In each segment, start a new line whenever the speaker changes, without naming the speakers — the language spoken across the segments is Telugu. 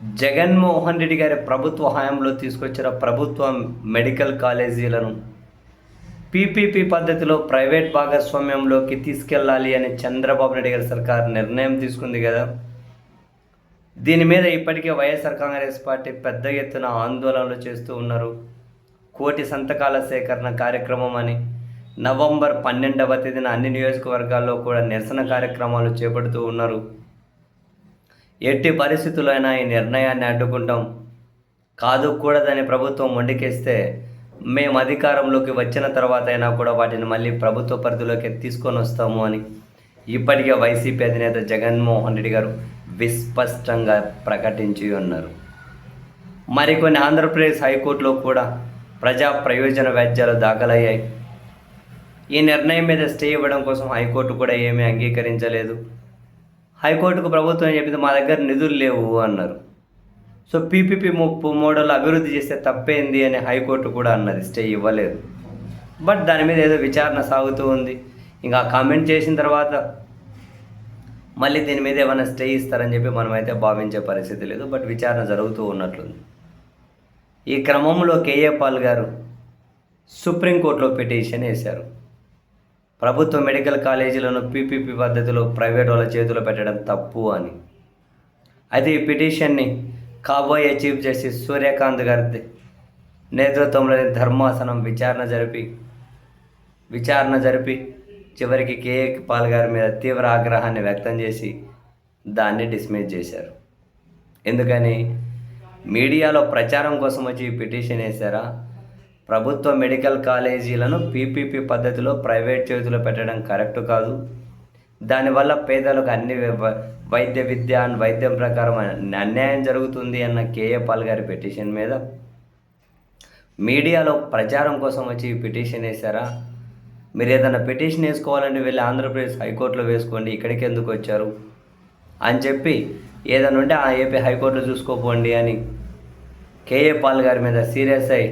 జగన్మోహన్ రెడ్డి గారి ప్రభుత్వ హయాంలో తీసుకొచ్చిన ప్రభుత్వ మెడికల్ కాలేజీలను పీపీపీ పద్ధతిలో ప్రైవేట్ భాగస్వామ్యంలోకి తీసుకెళ్ళాలి అని చంద్రబాబు నాయుడు గారి సర్కార్ నిర్ణయం తీసుకుంది కదా. దీని మీద ఇప్పటికే వైఎస్ఆర్ కాంగ్రెస్ పార్టీ పెద్ద ఎత్తున ఆందోళనలు చేస్తూ ఉన్నారు. కోటి సంతకాల సేకరణ కార్యక్రమం అని నవంబర్ పన్నెండవ తేదీన అన్ని నియోజకవర్గాల్లో కూడా నిరసన కార్యక్రమాలు చేపడుతూ ఉన్నారు. ఎట్టి పరిస్థితులైనా ఈ నిర్ణయాన్ని అడ్డుకుంటాం. కాదు కూడదని ప్రభుత్వం మొండికేస్తే మేము అధికారంలోకి వచ్చిన తర్వాత అయినా కూడా వాటిని మళ్ళీ ప్రభుత్వ పరిధిలోకి తీసుకొని వస్తాము అని ఇప్పటికే వైసీపీ అధినేత జగన్మోహన్ రెడ్డి గారు విస్పష్టంగా ప్రకటించి ఉన్నారు. మరికొన్ని ఆంధ్రప్రదేశ్ హైకోర్టులో కూడా ప్రజా ప్రయోజన వ్యాజ్యాలు దాఖలయ్యాయి. ఈ నిర్ణయం మీద స్టే ఇవ్వడం కోసం హైకోర్టు కూడా ఏమీ అంగీకరించలేదు. హైకోర్టుకు ప్రభుత్వం చెప్పింది? మా దగ్గర నిధులు లేవు అన్నారు. సో పీపీపీ ముప్పు మోడల్ అభివృద్ధి చేస్తే తప్పేంది అని హైకోర్టు కూడా అన్నది. స్టే ఇవ్వలేదు. బట్ దాని మీద ఏదో విచారణ సాగుతూ ఉంది. ఇంకా కామెంట్ చేసిన తర్వాత మళ్ళీ దీని మీద ఏమైనా స్టే ఇస్తారని చెప్పి మనమైతే భావించే పరిస్థితి లేదు. బట్ విచారణ జరుగుతూ ఉన్నట్లుంది. ఈ క్రమంలో కేఏ పాల్ గారు సుప్రీంకోర్టులో పిటిషన్ వేశారు. ప్రభుత్వ మెడికల్ కాలేజీలను పీపీపీ పద్ధతిలో ప్రైవేట్ వాళ్ళ చేతిలో పెట్టడం తప్పు అని. అయితే ఈ పిటిషన్ని కాబోయే చీఫ్ జస్టిస్ సూర్యకాంత్ గారి నేతృత్వంలోని ధర్మాసనం విచారణ జరిపి విచారణ జరిపి చివరికి కేఏ పాల్ గారి మీద తీవ్ర ఆగ్రహాన్ని వ్యక్తం చేసి దాన్ని డిస్మిస్ చేశారు. ఎందుకని? మీడియాలో ప్రచారం కోసం వచ్చి ఈ పిటిషన్ వేశారా? ప్రభుత్వ మెడికల్ కాలేజీలను పీపీపీ పద్ధతిలో ప్రైవేట్ చేతిలో పెట్టడం కరెక్ట్ కాదు. దానివల్ల పేదలకు అన్ని వైద్య విద్య అండ్ వైద్యం ప్రకారం అన్యాయం జరుగుతుంది అన్న కేఏపాల్ గారి పిటిషన్ మీద. మీడియాలో ప్రచారం కోసం వచ్చి పిటిషన్ వేశారా? మీరు ఏదైనా పిటిషన్ వేసుకోవాలంటే వెళ్ళి ఆంధ్రప్రదేశ్ హైకోర్టులో వేసుకోండి ఇక్కడికి ఎందుకు వచ్చారు? అని చెప్పి ఏదైనా ఉంటే ఆ ఏపీ హైకోర్టులో చూసుకోపోండి అని కేఏ పాల్ గారి మీద సీరియస్ అయి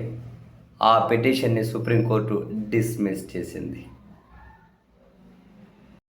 ఆ పిటిషన్ని సుప్రీంకోర్టు డిస్మిస్ చేసింది.